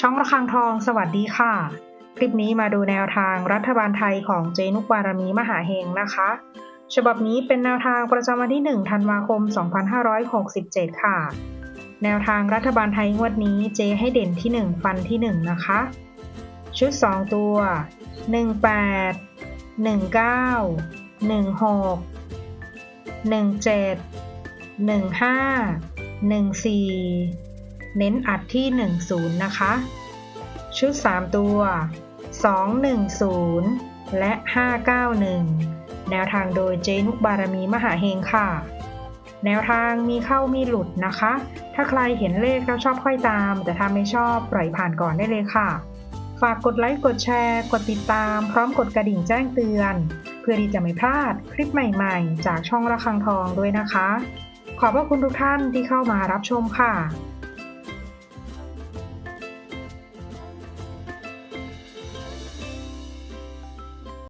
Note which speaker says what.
Speaker 1: ช่องระฆังทองสวัสดีค่ะ คลิปนี้มาดูแนวทางรัฐบาลไทยของเจนุกบารมีมหาเฮงนะคะ ฉบับนี้เป็นแนวทางประจำวันที่ 1 ธันวาคม 2567 ค่ะ แนวทางรัฐบาลไทยงวดนี้เจให้เด่นที่ 1 ฟันที่ 1 นะคะ ชุด 2 ตัว 18 19 16 17 15 14 เน้นอัดที่ 10 นะคะ ชุด 3 ตัว 210 และ 591 แนวทางโดยเจนุกบารมีมหาเฮงค่ะ แนวทางมีเข้ามีหลุดนะคะ ถ้าใครเห็นเลขแล้วชอบค่อยตาม แต่ถ้าไม่ชอบปล่อยผ่านก่อนได้เลยค่ะ ฝากกดไลค์กดแชร์ กดติดตาม พร้อมกดกระดิ่งแจ้งเตือน เพื่อที่จะไม่พลาดคลิปใหม่ๆ จากช่องระฆังทองด้วยนะคะขอบพระคุณทุกท่านที่เข้ามารับชมค่ะ